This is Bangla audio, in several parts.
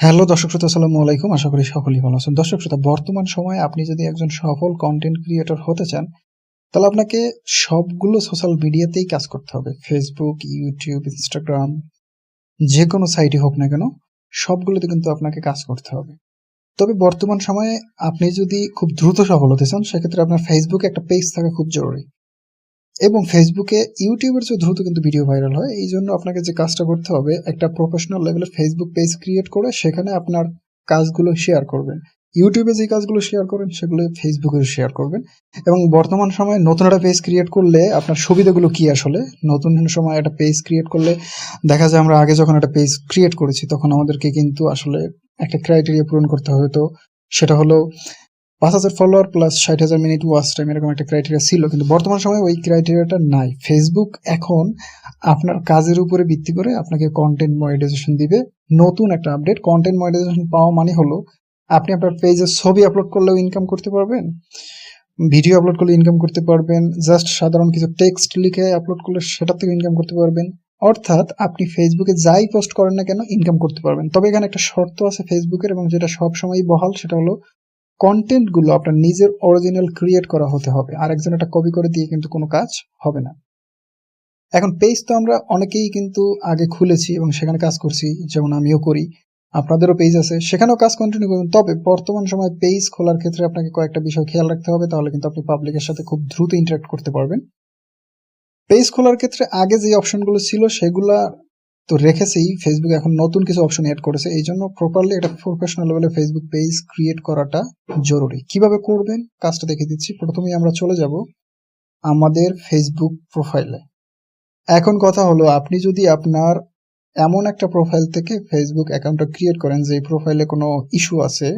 হ্যালো দর্শক শ্রোতা, আসসালামু আলাইকুম। আশা করি সকলেই ভালো আছেন। দর্শক শ্রোতা, বর্তমান সময়ে আপনি যদি একজন সফল কন্টেন্ট ক্রিয়েটর হতে চান, তাহলে আপনাকে সবগুলো সোশ্যাল মিডিয়াতেই কাজ করতে হবে। ফেসবুক ইউটিউব ইনস্টাগ্রাম যে কোনো সাইটে হোক না কেন, সবগুলোতে কিন্তু আপনাকে কাজ করতে হবে। তবে বর্তমান সময়ে আপনি যদি খুব দ্রুত সফল হতে চান, সেক্ষেত্রে আপনার ফেসবুকে একটা পেজ থাকা খুব জরুরি। এবং ফেসবুকে ইউটিউবের চেয়ে দ্রুত কিন্তু ভিডিও ভাইরাল হয়। এই জন্য আপনাকে যে কাজটা করতে হবে, একটা প্রফেশনাল লেভেলে ফেসবুক পেজ ক্রিয়েট করে সেখানে আপনার কাজগুলো শেয়ার করবেন। ইউটিউবে যে কাজগুলো শেয়ার করেন, সেগুলো ফেসবুকে শেয়ার করবেন। এবং বর্তমান সময়ে নতুন একটা পেজ ক্রিয়েট করলে আপনার সুবিধাগুলো কি আসলে? নতুন সময় একটা পেজ ক্রিয়েট করলে দেখা যায় আমরা আগে যখন একটা পেজ ক্রিয়েট করেছি, তখন আমাদেরকে কিন্তু আসলে একটা ক্রাইটেরিয়া পূরণ করতে হতো সেটা হলো পাঁচ হাজার ফলোয়ার প্লাস ষাট হাজার মিনিট ওয়াচ টাইম এরকম একটা ক্রাইটেরিয়া ছিল, কিন্তু বর্তমান সময়ে ওই ক্রাইটেরিয়াটা নাই। ফেসবুক এখন আপনার কাজের উপরে ভিত্তি করে আপনাকে কন্টেন্ট মনিটাইজেশন দিবে। নতুন একটা আপডেট কন্টেন্ট মনিটাইজেশন পাওয়া মানে হলো আপনি আপনার পেজে ছবি আপলোড করলেও ইনকাম করতে পারবেন ভিডিও আপলোড করলে ইনকাম করতে পারবেন জাস্ট সাধারণ কিছু টেক্সট লিখে আপলোড করলে সেটা থেকে ইনকাম করতে পারবেন। অর্থাৎ আপনি ফেসবুকে যাই পোস্ট করেন না কেন ইনকাম করতে পারবেন। তবে এখানে একটা শর্ত আছে ফেসবুকের এবং যেটা সবসময় বহাল, সেটা হলো কন্টেন্টগুলো আপনার নিজের অরিজিনাল ক্রিয়েট করা হতে হবে। আর একজন একটা কপি করে দিয়ে কিন্তু কোনো কাজ হবে না। এখন পেজ তো আমরা অনেকেই কিন্তু আগে খুলেছি এবং সেখানে কাজ করছি, যেমন আমিও করি। আপনাদেরও পেজ আছে, সেখানেও কাজ কন্টিনিউ করবেন তবে বর্তমান সময় পেজ খোলার ক্ষেত্রে আপনাকে কয়েকটা বিষয় খেয়াল রাখতে হবে, তাহলে কিন্তু আপনি পাবলিকের সাথে খুব দ্রুত ইন্টারাক্ট করতে পারবেন। পেজ খোলার ক্ষেত্রে আগে যে অপশনগুলো ছিল, সেগুলা তো রেখেছেই ফেসবুক এখন নতুন কিছু অপশন এড করেছে। এই জন্য প্রপারলি একটা প্রফেশনাল লেভেলে ফেসবুক পেজ ক্রিয়েট করাটা জরুরি। কীভাবে করবেন? কাজটা দেখে দিচ্ছি। প্রথমেই আমরা চলে যাব আমাদের ফেসবুক প্রোফাইলে এখন কথা হলো, আপনি যদি আপনার এমন একটা প্রোফাইল থেকে ফেসবুক অ্যাকাউন্টটা ক্রিয়েট করেন, যে প্রোফাইলে কোনো ইস্যু আছে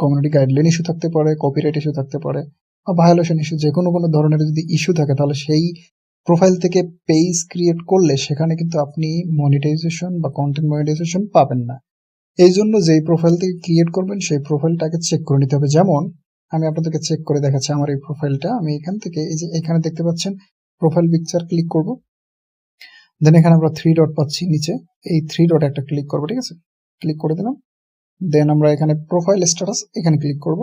কমিউনিটি গাইডলাইন ইস্যু থাকতে পারে কপিরাইট ইস্যু থাকতে পারে, বা ভায়োলেশন ইস্যু যে কোনো কোনো ধরনের যদি ইস্যু থাকে, তাহলে সেই প্রোফাইল থেকে পেজ ক্রিয়েট করলে সেখানে কিন্তু আপনি মনিটাইজেশন বা কন্টেন্ট মনিটাইজেশন পাবেন না। এই জন্য যেই প্রোফাইল থেকে ক্রিয়েট করবেন, সেই প্রোফাইলটাকে চেক করে নিতে হবে। যেমন, আমি আপনাদেরকে চেক করে দেখাচ্ছি আমার এই প্রোফাইলটা আমি এখান থেকে, এই যে এখানে দেখতে পাচ্ছেন প্রোফাইল পিকচার ক্লিক করব। দেন এখানে আমরা থ্রি ডট পাচ্ছি নিচে। এই থ্রি ডট একটা ক্লিক করব, ঠিক আছে? ক্লিক করে দিলাম। দেন আমরা এখানে প্রোফাইল স্ট্যাটাস এখানে ক্লিক করব।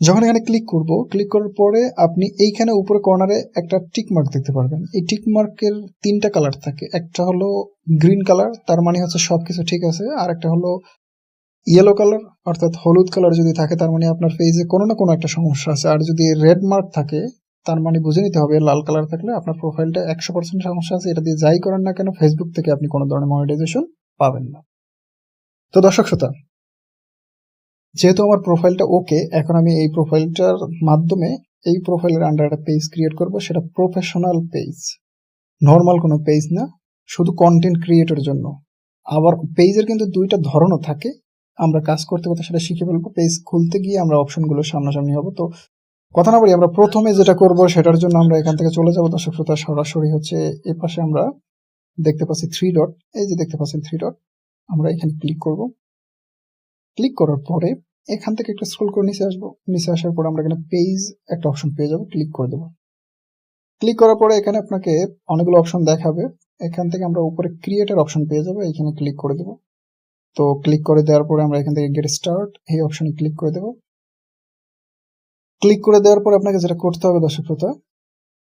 যখন এখানে ক্লিক করব ক্লিক করার পরে আপনি এইখানে উপরে কর্নারে একটা টিক মার্ক দেখতে পারবেন। এই টিক মার্কের তিনটা কালার থাকে। একটা হলো গ্রিন কালার তার মানে হচ্ছে সবকিছু ঠিক আছে। আর একটা হলো ইয়েলো কালার অর্থাৎ হলুদ কালার যদি থাকে, তার মানে আপনার পেজে কোনো না কোনো একটা সমস্যা আছে। আর যদি রেড মার্ক থাকে, তার মানে বুঝে নিতে হবে, লাল কালার থাকলে আপনার প্রোফাইলটা একশো পার্সেন্ট সমস্যা আছে। এটা দিয়ে যাই করেন না কেন ফেসবুক থেকে আপনি কোনো ধরনের মনিটাইজেশন পাবেন না। তো দর্শক শ্রোতা যেহেতু আমার প্রোফাইলটা ওকে এখন আমি এই প্রোফাইলটার মাধ্যমে এই প্রোফাইলের আন্ডার একটা পেজ ক্রিয়েট করব, সেটা প্রফেশনাল পেজ নর্মাল কোনো পেজ না, শুধু কন্টেন্ট ক্রিয়েটের জন্য। আবার পেজের কিন্তু দুইটা ধরনও থাকে। আমরা কাজ করতে করতে সেটা শিখে ফেলব পেজ খুলতে গিয়ে আমরা অপশনগুলো সামনাসামনি হব। তো কথা না বলি আমরা প্রথমে যেটা করব, সেটার জন্য আমরা এখান থেকে চলে যাব। দর্শক শ্রোতা, সরাসরি হচ্ছে এ পাশে আমরা দেখতে পাচ্ছি থ্রি ডট এই যে দেখতে পাচ্ছেন থ্রি ডট আমরা এখানে ক্লিক করব। ক্লিক করার পরে এখান থেকে একটা স্ক্রল করে নিচে আসব। নিচে আসার পরে আমরা এখানে পেজ একটা অপশন পেয়ে যাব ক্লিক করে দেবো। ক্লিক করার পরে এখানে আপনাকে অনেকগুলো অপশন দেখাবে। এখান থেকে আমরা উপরে ক্রিয়েটার অপশন পেয়ে যাব, এখানে ক্লিক করে দেবো। তো ক্লিক করে দেওয়ার পরে আমরা এখান থেকে গেট স্টার্ট এই অপশনে ক্লিক করে দেবো। ক্লিক করে দেওয়ার পরে আপনাকে যেটা করতে হবে দর্শক শ্রোতা,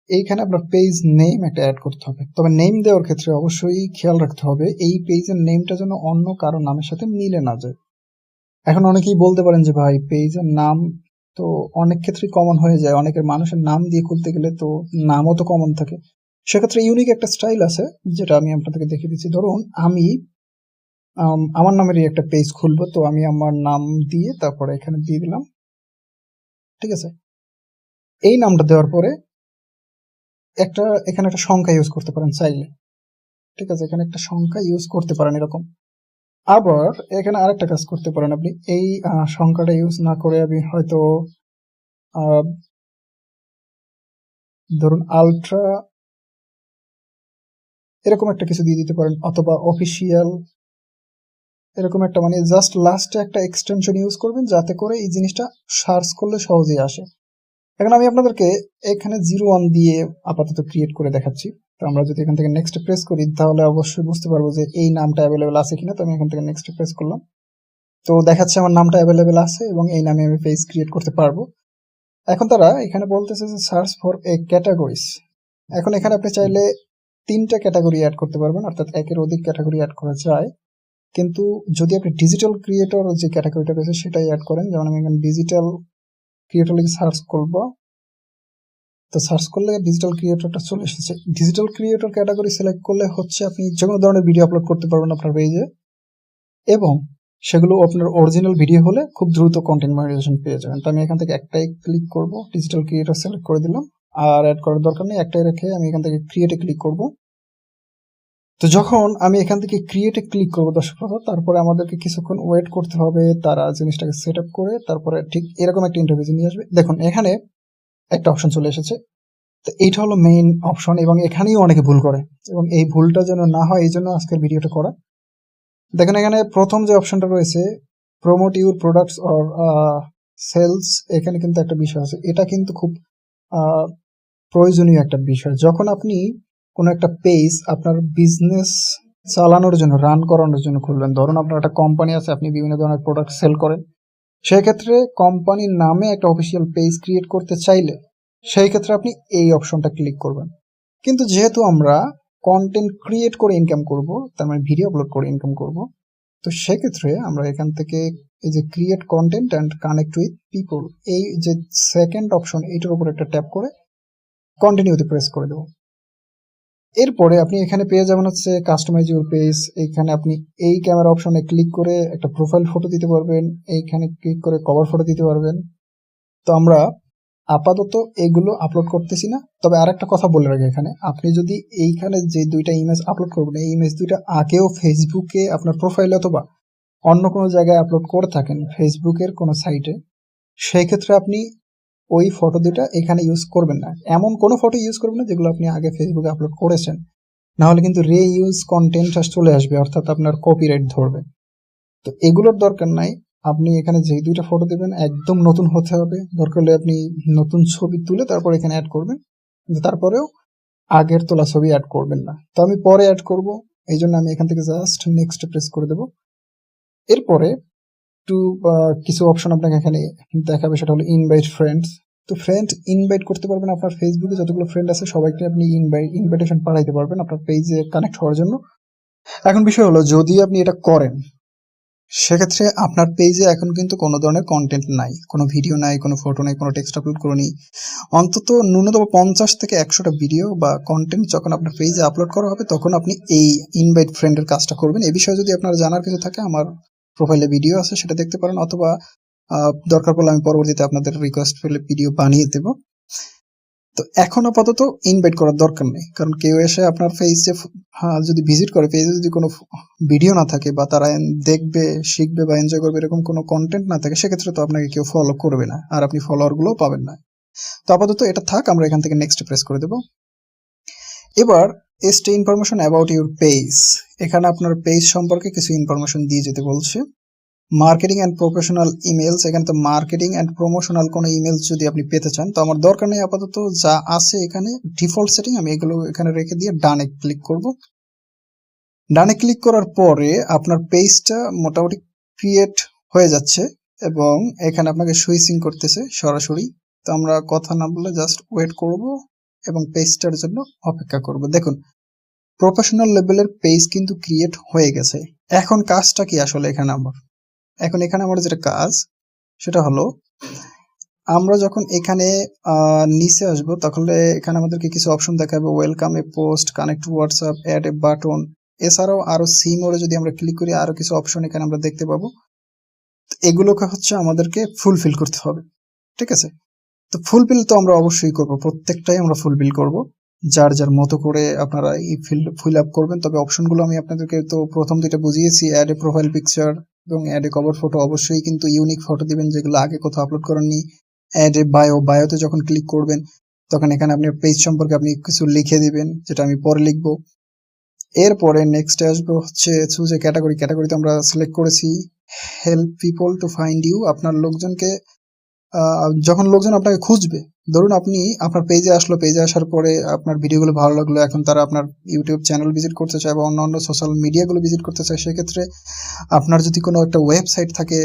এইখানে আপনার পেজ নেম একটা অ্যাড করতে হবে। তবে নেম দেওয়ার ক্ষেত্রে অবশ্যই খেয়াল রাখতে হবে, এই পেজের নেমটা যেন অন্য কারও নামের সাথে মিলে না যায়। এখন অনেকেই বলতে পারেন যে, ভাই পেজের নাম তো অনেক ক্ষেত্রেই কমন হয়ে যায়। অনেকের মানুষের নাম দিয়ে খুলতে গেলে তো নামও তো কমন থাকে। সেক্ষেত্রে ইউনিক একটা স্টাইল আছে, যেটা আমি আপনাদেরকে দেখিয়ে দিচ্ছি। ধরুন, আমি আমার নামেরই একটা পেজ খুলবো, তো আমি আমার নাম দিয়ে তারপরে এখানে দিয়ে দিলাম। ঠিক আছে? এই নামটা দেওয়ার পরে একটা, এখানে একটা সংখ্যা ইউজ করতে পারেন চাইলে। ঠিক আছে? এখানে একটা সংখ্যা ইউজ করতে পারেন এরকম। আবার এখানে আরেকটা কাজ করতে পারেন আপনি। এই সংখ্যাটা ইউজ না করে আপনি হয়তো ধরুন আলট্রা এরকম একটা কিছু দিয়ে দিতে পারেন, অথবা অফিসিয়াল এরকম একটা মানে জাস্ট লাস্টে একটা এক্সটেনশন ইউজ করবেন যাতে করে এই জিনিসটা সার্চ করলে সহজেই আসে। এখন আমি আপনাদেরকে এখানে জিরো ওয়ান দিয়ে আপাতত ক্রিয়েট করে দেখাচ্ছি। তো আমরা যদি এখান থেকে নেক্সট প্রেস করি, তাহলে অবশ্যই বুঝতে পারব যে এই নামটা অ্যাভেলেবেল আছে কিনা। তো আমি এখান থেকে নেক্সট প্রেস করলাম। তো দেখাচ্ছে আমার নামটা অ্যাভেলেবেল আছে এবং এই নামে আমি পেজ ক্রিয়েট করতে পারব। এখন তারা এখানে বলতেছে যে সার্চ ফর এ ক্যাটাগরিজ এখন এখানে আপনি চাইলে তিনটা ক্যাটাগরি অ্যাড করতে পারবেন, অর্থাৎ একের অধিক ক্যাটাগরি অ্যাড করা যায়। কিন্তু যদি আপনি ডিজিটাল ক্রিয়েটর যে ক্যাটাগরিটা রয়েছে সেটাই অ্যাড করেন, যেমন আমি এখানে ডিজিটাল ক্রিয়েটর লিখে সার্চ করব। তো সার্চ করলে ডিজিটাল ক্রিয়েটরটা চলে এসেছে। ডিজিটাল ক্রিয়েটর ক্যাটাগরি সিলেক্ট করলে হচ্ছে আপনি যে কোনো ধরনের ভিডিও আপলোড করতে পারবেন আপনার পেজে এবং সেগুলো আপনার অরিজিনাল ভিডিও হলে খুব দ্রুত কন্টেন্ট মনিটাইজেশন পেয়ে যাবেন। তো আমি এখান থেকে একটাই ক্লিক করব ডিজিটাল ক্রিয়েটর সিলেক্ট করে দিলাম। আর অ্যাড করার দরকার নেই, একটাই রেখে আমি এখান থেকে ক্রিয়েটে ক্লিক করব। তো যখন আমি এখান থেকে ক্রিয়েটে ক্লিক করব দর্শক তারপরে আমাদেরকে কিছুক্ষণ ওয়েট করতে হবে, তারা জিনিসটাকে সেট আপ করে, তারপরে ঠিক এরকম একটা ইন্টারভিউ নিয়ে আসবে। দেখুন, এখানে একটা অপশন চলে এসেছে। তো এইটা হলো মেইন অপশন এবং এখানেই অনেকে ভুল করে এবং এই ভুলটা যেন না হয়, এই জন্য আজকের ভিডিওটা করা। দেখেন, এখানে প্রথম যে অপশনটা রয়েছে promote your products or sales এখানে কিন্তু একটা বিষয় আছে। এটা কিন্তু খুব প্রয়োজনীয় একটা বিষয়। যখন আপনি কোনো একটা পেজ আপনার বিজনেস চালানোর জন্য রান করানোর জন্য খুলবেন, ধরুন আপনার একটা কোম্পানি আছে, আপনি বিভিন্ন ধরনের প্রোডাক্ট সেল করেন। সেক্ষেত্রে কোম্পানির নামে একটা অফিসিয়াল পেজ ক্রিয়েট করতে চাইলে সেই ক্ষেত্রে আপনি এই অপশনটা ক্লিক করবেন। কিন্তু যেহেতু আমরা কন্টেন্ট ক্রিয়েট করে ইনকাম করব, তার মানে ভিডিও আপলোড করে ইনকাম করব, তো সেক্ষেত্রে আমরা এখান থেকে এই যে create content and connect with people এই যে সেকেন্ড অপশন এইটার উপর একটা ট্যাপ করে কন্টিনিউতে প্রেস করে দেবো। এরপরে আপনি এখানে পেয়ে যাবেন হচ্ছে কাস্টমাইজ ইউর পেজ এইখানে আপনি এই ক্যামেরা অপশনে ক্লিক করে একটা প্রোফাইল ফটো দিতে পারবেন। এইখানে ক্লিক করে কভার ফটো দিতে পারবেন। তো আমরা আপাতত এগুলো আপলোড করতেছি না। তবে আর একটা কথা বলে রাখি এখানে। আপনি যদি এইখানে যে দুইটা ইমেজ আপলোড করবেন, এই ইমেজ দুইটা আগেও ফেসবুকে আপনার প্রোফাইল অথবা অন্য কোনো জায়গায় আপলোড করে থাকেন ফেসবুকের কোনো সাইটে সেই ক্ষেত্রে আপনি ওই ফটো দুটা এখানে ইউজ করবেন না। এমন কোনো ফটো ইউজ করবেন না যেগুলো আপনি আগে ফেসবুকে আপলোড করেছেন। না হলে কিন্তু রে ইউজ কন্টেন্ট চলে আসবে, অর্থাৎ আপনার কপিরাইট ধরবে। তো এগুলোর দরকার নাই। আপনি এখানে যে দুইটা ফটো দেবেন, একদম নতুন হতে হবে। দরকার হলে আপনি নতুন ছবি তুলে তারপর এখানে অ্যাড করবেন। তারপরেও আগের তোলা ছবি অ্যাড করবেন না। তো আমি পরে অ্যাড করব। এই জন্য আমি এখান থেকে জাস্ট নেক্সট প্রেস করে দেব। এরপরে একটু কিছু অপশন আপনাকে এখানে দেখাবে, সেটা হলো ইনভাইট ফ্রেন্ডস তো ফ্রেন্ড ইনভাইট করতে পারবেন আপনার ফেসবুকে যতগুলো ফ্রেন্ড আছে, সবাইকে আপনি ইনভাইট ইনভাইটেশন পাঠাইতে পারবেন আপনার পেজে কানেক্ট হওয়ার জন্য। এখন বিষয় হলো, যদি আপনি এটা করেন, সেক্ষেত্রে আপনার পেজে এখন কিন্তু কোনো ধরনের কন্টেন্ট নাই। কোনো ভিডিও নাই, কোনো ফটো নাই, কোনো টেক্সট আপলোড করুনি। অন্তত ন্যূনতম পঞ্চাশ থেকে একশোটা ভিডিও বা কন্টেন্ট যখন আপনার পেজে আপলোড করা হবে, তখন আপনি এই ইনভাইট ফ্রেন্ডের কাজটা করবেন। এ বিষয়ে যদি আপনার জানার কিছু থাকে, আমার প্রোফাইলে ভিডিও আছে, সেটা দেখতে পারেন, অথবা দরকার পড়লে আমি পরবর্তীতে আপনাদের রিকোয়েস্ট পেলে ভিডিও বানিয়ে দেব। তো এখন আপাতত ইনভাইট করার দরকার নেই, কারণ কেউ এসে আপনার পেজে যদি ভিজিট করে পেজে যদি কোনো ভিডিও না থাকে, বা তারা দেখবে, শিখবে, বা এনজয় করবে, এরকম কোনো কন্টেন্ট না থাকে, সেক্ষেত্রে তো আপনাকে কেউ ফলো করবে না, আর আপনি ফলোয়ারগুলো পাবেন না। তো আপাতত এটা থাক, আমরা এখান থেকে নেক্সট প্রেস করে দেব। এবার এসটি ইনফরমেশন অ্যাবাউট ইউর পেজ এখানে আপনার পেজ সম্পর্কে কিছু ইনফরমেশন দিয়ে যেতে বলছে। মার্কেটিং অ্যান্ড প্রফেশনাল ইমেলস এখানে তো মার্কেটিং অ্যান্ড প্রমোশনাল কোনো ইমেলস যদি আপনি পেতে চান, তো আমার দরকার নেই আপাতত যা আছে এখানে ডিফল্ট সেটিং আমি এগুলো এখানে রেখে দিয়ে ডানে ক্লিক করব। ডানে ক্লিক করার পরে আপনার পেজটা মোটামুটি ক্রিয়েট হয়ে যাচ্ছে এবং এখানে আপনাকে সুইচিং করতেছে সরাসরি। তো আমরা কথা না বলে জাস্ট ওয়েট করব। এবং পেজটার জন্য অপেক্ষা করব। দেখুন প্রফেশনাল লেভেলের পেজ কিন্তু ক্রিয়েট হয়ে গেছে। এখন কাজটা কি আসলে এখানে আমার? এখন এখানে আমার যেটা কাজ, সেটা হলো, আমরা যখন এখানে নিচে আসব, তাহলে এখানে আমাদেরকে কিছু অপশন দেখাবে। Welcome a post connect WhatsApp add a button এছাড়াও আরও সি মোডে যদি আমরা ক্লিক করি, আরও কিছু অপশন এখানে আমরা দেখতে পাবো। এগুলোকে হচ্ছে আমাদেরকে ফুলফিল করতে হবে। ঠিক আছে? তো ফুলফিল তো আমরা অবশ্যই করব। প্রত্যেকটাই আমরা ফুলফিল করব। যার যার মতো করে আপনারা এই ফিল ফিল আপ করবেন, তবে অপশনগুলো আমি আপনাদেরকে তো প্রথম দুইটা বুঝিয়েছি অ্যাড এ প্রোফাইল পিকচার এবং অ্যাড এ কভার ফটো অবশ্যই কিন্তু ইউনিক ফটো দিবেন, যেগুলো আগে কোথাও আপলোড করেননি। অ্যাড এ বায়ো বায়োতে যখন ক্লিক করবেন, তখন এখানে আপনি পেজ সম্পর্কে আপনি কিছু লিখে দিবেন, যেটা আমি পরে লিখব। এরপরে নেক্সট আসব হচ্ছে চুজ এ ক্যাটাগরি ক্যাটাগরিতে আমরা সিলেক্ট করেছি help people to find you আপনার লোকজনকে যখন লোকজন আপনাকে খুঁজবে, ধরুন আপনি আপনার পেজে আসলো পেজে আসার পরে আপনার ভিডিওগুলো ভালো লাগল, এখন তারা আপনার ইউটিউব চ্যানেল ভিজিট করতে চায় বা অন্যান্য সোশ্যাল মিডিয়াগুলো ভিজিট করতে চায়, সেক্ষেত্রে আপনার যদি কোনো একটা ওয়েবসাইট থাকে,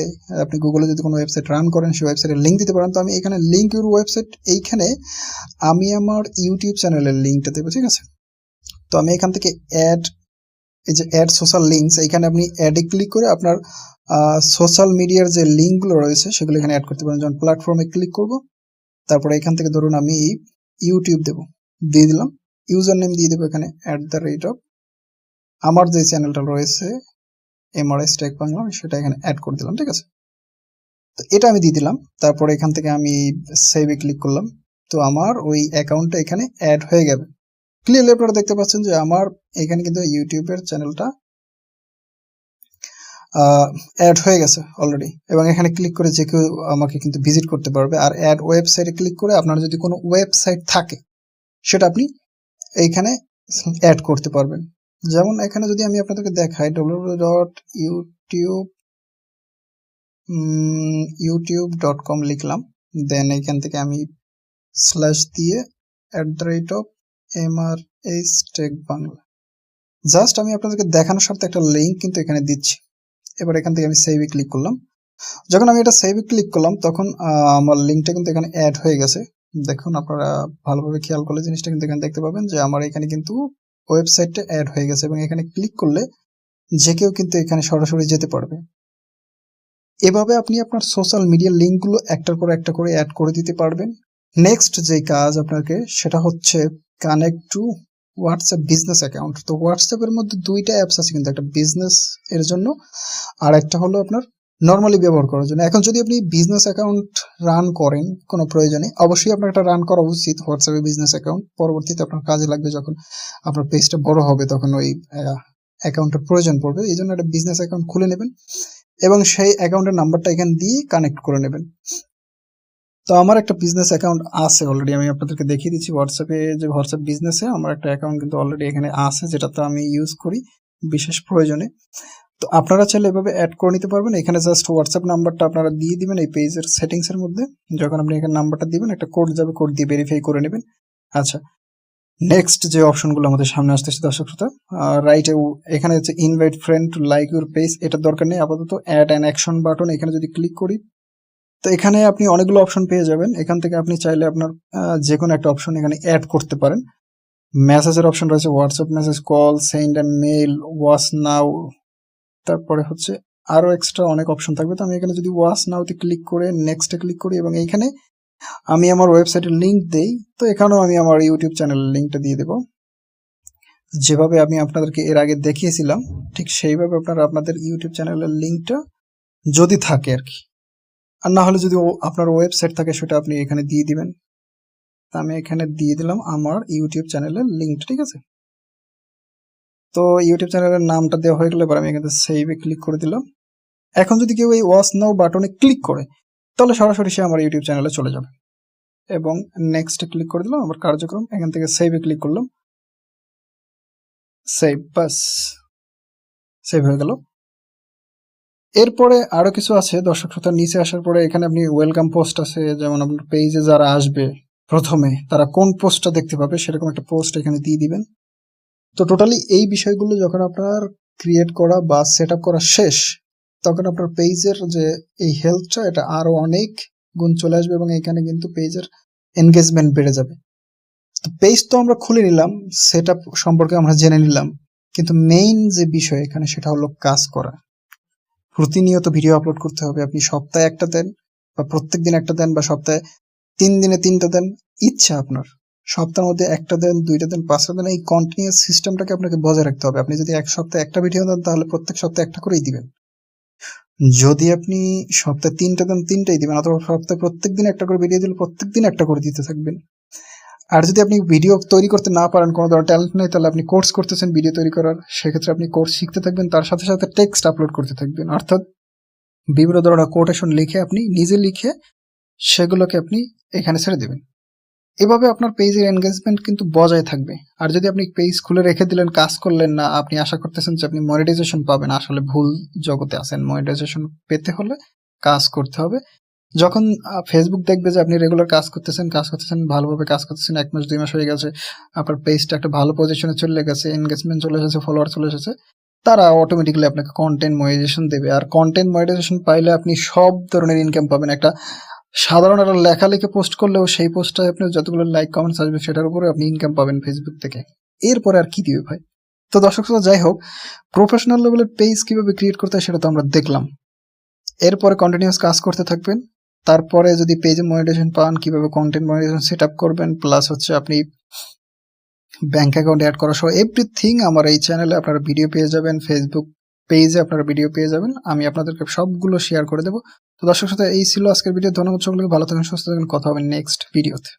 আপনি গুগলে যদি কোনো ওয়েবসাইট রান করেন, সেই ওয়েবসাইটের লিঙ্ক দিতে পারেন। তো আমি এখানে লিঙ্ক ইউর ওয়েবসাইট এইখানে আমি আমার ইউটিউব চ্যানেলের লিঙ্কটা দেবো, ঠিক আছে? তো আমি এখান থেকে অ্যাড এই যে অ্যাড সোশ্যাল লিঙ্কস এখানে আপনি অ্যাডে ক্লিক করে আপনার সোশ্যাল মিডিয়ার যে লিঙ্কগুলো রয়েছে, সেগুলো এখানে অ্যাড করতে পারেন। যেমন প্ল্যাটফর্মে ক্লিক করব, তারপরে এখান থেকে ধরুন আমি ইউটিউব দেব, দিয়ে দিলাম। ইউজার নেম দিয়ে দেবো এখানে অ্যাট দ্য রেট অফ আমার যে চ্যানেলটা রয়েছে এমআরএস টেক বাংলা সেটা এখানে অ্যাড করে দিলাম, ঠিক আছে? তো এটা আমি দিয়ে দিলাম, তারপরে এখান থেকে আমি সেভে ক্লিক করলাম। তো আমার ওই অ্যাকাউন্টটা এখানে অ্যাড হয়ে গেল ক্লিয়ারলি আপনারা দেখতে পাচ্ছেন যে আমার এখানে কিন্তু ইউটিউবের চ্যানেলটা অ্যাড হয়ে গেছে অলরেডি এবং এখানে ক্লিক করে যে কেউ আমাকে কিন্তু ভিজিট করতে পারবে। আর অ্যাড ওয়েবসাইটে ক্লিক করে আপনার যদি কোনো ওয়েবসাইট থাকে, সেটা আপনি এইখানে অ্যাড করতে পারবেন। যেমন এখানে যদি আমি আপনাদেরকে দেখাই W dot YouTube YouTube dot com লিখলাম। দেন এখান থেকে আমি স্ল্যাশ দিয়ে at the rate of M R H tech Bangla just আমি আপনাদেরকে দেখানোর সাথে একটা লিঙ্ক কিন্তু এখানে দিচ্ছি। এবার এখান থেকে আমি সেভে ক্লিক করলাম। যখন আমি এটা সেভে ক্লিক করলাম, তখন আমার লিঙ্কটা কিন্তু এখানে অ্যাড হয়ে গেছে। দেখুন, আপনারা ভালোভাবে খেয়াল করলে জিনিসটা কিন্তু এখানে দেখতে পাবেন যে আমার এখানে কিন্তু ওয়েবসাইটটা অ্যাড হয়ে গেছে এবং এখানে ক্লিক করলে যে কেউ কিন্তু এখানে সরাসরি যেতে পারবে। এভাবে আপনি আপনার সোশ্যাল মিডিয়া লিঙ্কগুলো একটার পর একটা করে অ্যাড করে দিতে পারবেন। নেক্সট যে কাজ আপনাকে, সেটা হচ্ছে connect to WhatsApp business account তো হোয়াটসঅ্যাপের মধ্যে দুইটা অ্যাপস আছে কিন্তু, একটা বিজনেস এর জন্য, আর একটা হলো আপনার নর্মালি ব্যবহার করার জন্য। এখন যদি আপনি বিজনেস অ্যাকাউন্ট রান করেন, কোনো প্রয়োজনে, অবশ্যই আপনার একটা রান করা উচিত হোয়াটসঅ্যাপে বিজনেস অ্যাকাউন্ট পরবর্তীতে আপনার কাজে লাগবে যখন আপনার পেজটা বড় হবে, তখন ওই অ্যাকাউন্টের প্রয়োজন পড়বে। এই জন্য একটা বিজনেস অ্যাকাউন্ট খুলে নেবেন এবং সেই অ্যাকাউন্টের নাম্বারটা এখানে দিয়ে কানেক্ট করে নেবেন। তো আমার একটা বিজনেস অ্যাকাউন্ট আছে অলরেডি আমি আপনাদেরকে দেখিয়ে দিচ্ছি হোয়াটসঅ্যাপে যে হোয়াটসঅ্যাপ বিজনেসে আমার একটা অ্যাকাউন্ট কিন্তু অলরেডি এখানে আছে যেটাতে আমি ইউজ করি বিশেষ প্রয়োজনে। তো আপনারা চাইলে এভাবে অ্যাড করে নিতে পারবেন। এখানে জাস্ট হোয়াটসঅ্যাপ নাম্বারটা আপনারা দিয়ে দিবেন এই পেজের সেটিংস এর মধ্যে। যখন আপনি এখানে নাম্বারটা দিবেন, একটা কোড যাবে কোড দিয়ে ভেরিফাই করে নেবেন। আচ্ছা নেক্সট যে অপশনগুলো আমাদের সামনে আসতেছে দর্শক শ্রোতা রাইটে এখানে হচ্ছে invite friend to like your page এটার দরকার নেই। আপাতত অ্যাড অ্যান অ্যাকশন বাটন এখানে যদি ক্লিক করি তো এখানে আপনি অনেকগুলো অপশন পেয়ে যাবেন। এখান থেকে আপনি চাইলে আপনার যে কোনো একটা অপশন এখানে অ্যাড করতে পারেন। মেসেজের অপশন রয়েছে WhatsApp message call send and mail watch now তারপরে হচ্ছে আরও এক্সট্রা অনেক অপশন থাকবে। তো আমি এখানে যদি ওয়াচ নাওতে ক্লিক করে নেক্সটে ক্লিক করি এবং এইখানে আমি আমার ওয়েবসাইটের লিঙ্ক দেই, তো এখানেও আমি আমার ইউটিউব চ্যানেলের লিঙ্কটা দিয়ে দেবো। যেভাবে আমি আপনাদেরকে এর আগে দেখিয়েছিলাম, ঠিক সেইভাবে আপনারা আপনাদের ইউটিউব চ্যানেলের লিঙ্কটা যদি থাকে আর কি। আর না হলে যদি আপনার ওয়েবসাইট থাকে, সেটা আপনি এখানে দিয়ে দিবেন। আমি এখানে দিয়ে দিলাম আমার ইউটিউব চ্যানেলের লিঙ্ক ঠিক আছে? তো ইউটিউব চ্যানেলের নামটা দেওয়া হয়ে গেলে এবার আমি এখানে সেভে ক্লিক করে দিলাম। এখন যদি কেউ এই ওয়াচ নাও বাটনে ক্লিক করে, তাহলে সরাসরি সে আমার ইউটিউব চ্যানেলে চলে যাবে। এবং নেক্সটে ক্লিক করে দিলাম আমার কার্যক্রম, এখান থেকে সেভে ক্লিক করলাম। সেভ বাস সেভ হয়ে গেল। এরপরে আরও কিছু আছে দর্শক শ্রোতার নিচে আসার পরে এখানে আপনি ওয়েলকাম পোস্ট আছে, যেমন আপনার পেজে যারা আসবে প্রথমে, তারা কোন পোস্টটা দেখতে পাবে সেরকম একটা পোস্ট এখানে দিয়ে দিবেন। তো টোটালি এই বিষয়গুলো যখন আপনার ক্রিয়েট করা বা সেট করা শেষ, তখন আপনার পেজের যে এই হেলথটা এটা আরও অনেক গুণ চলে আসবে এবং এখানে কিন্তু পেজের এনগেজমেন্ট বেড়ে যাবে। তো পেজ তো আমরা খুলে নিলাম সেট সম্পর্কে আমরা জেনে নিলাম, কিন্তু মেইন যে বিষয় এখানে সেটা হলো কাজ করা। প্রতিনিয়ত ভিডিও আপলোড করতে হবে। আপনি সপ্তাহে একটা দেন বা প্রত্যেক দিন একটা দেন বা সপ্তাহে তিন দিনে তিনটা দেন, ইচ্ছা আপনার। সপ্তাহের মধ্যে একটা দেন, দুইটা দেন, পাঁচটা দেন, এই কন্টিনিউয়াস সিস্টেমটাকে আপনাকে বজায় রাখতে হবে। আপনি যদি এক সপ্তাহে একটা ভিডিও দেন, তাহলে প্রত্যেক সপ্তাহে একটা করেই দিবেন। যদি আপনি সপ্তাহে তিনটা দেন, তিনটাই দিবেন, অথবা সপ্তাহে প্রত্যেক দিন একটা করে ভিডিও দিলে প্রত্যেক দিন একটা করে দিতে থাকবেন। আর যদি আপনি ভিডিও তৈরি করতে না পারেন, কোনো ধরনের ট্যালেন্ট নেই, তাহলে আপনি কোর্স করতেছেন ভিডিও তৈরি করার। সেক্ষেত্রে আপনি কোর্স শিখতে থাকবেন, তার সাথে সাথে টেক্সট আপলোড করতে থাকবেন। অর্থাৎ বিভিন্ন ধরনের কোটেশন লিখে আপনি নিজে লিখে সেগুলোকে আপনি এখানে ছেড়ে দেবেন। এভাবে আপনার পেজের এনগেজমেন্ট কিন্তু বজায় থাকবে। আর যদি আপনি পেজ খুলে রেখে দিলেন, কাজ করলেন না, আপনি আশা করতেছেন যে আপনি মনিটাইজেশন পাবেন, আসলে ভুল জগতে আছেন। মনিটাইজেশন পেতে হলে কাজ করতে হবে। যখন ফেসবুক দেখবে যে আপনি রেগুলার কাজ করতেছেন কাজ করতেছেন, ভালোভাবে কাজ করতেছেন, এক মাস, দুই মাস হয়ে গেছে, আপনার পেজটা একটা ভালো পজিশনে চলে গেছে এনগেজমেন্ট চলে এসেছে ফলোয়ার চলে এসেছে, তারা অটোমেটিক্যালি আপনাকে কন্টেন্ট মনিটাইজেশন দেবে। আর কন্টেন্ট মনিটাইজেশন পাইলে আপনি সব ধরনের ইনকাম পাবেন। একটা সাধারণ একটা লেখা লিখে পোস্ট করলেও সেই পোস্টটায় আপনি যতগুলো লাইক কমেন্টস আসবে সেটার উপরে আপনি ইনকাম পাবেন ফেসবুক থেকে। এরপরে আর কি দিবে ভাই? তো দর্শক শ্রোতা, যাই হোক প্রফেশনাল লেভেলের পেজ কীভাবে ক্রিয়েট করতে হয় সেটা তো আমরা দেখলাম। এরপরে কন্টিনিউয়াস কাজ করতে থাকবেন। তারপরে যদি পেজ মনিটাইজেশন পান, কীভাবে কন্টেন্ট মনিটাইজেশন সেট আপ করবেন প্লাস হচ্ছে আপনি ব্যাংক অ্যাকাউন্ট অ্যাড করা সহ এভরিথিং আমার এই চ্যানেলে আপনারা ভিডিও পেয়ে যাবেন ফেসবুক পেজে আপনারা ভিডিও পেয়ে যাবেন। আমি আপনাদেরকে সবগুলো শেয়ার করে দেবো। তো দর্শক সাথে এই ছিল আজকের ভিডিও ধন্যবাদ সকলকে। ভালো থাকবেন, সুস্থ থাকবেন। কথা হবে নেক্সট ভিডিওতে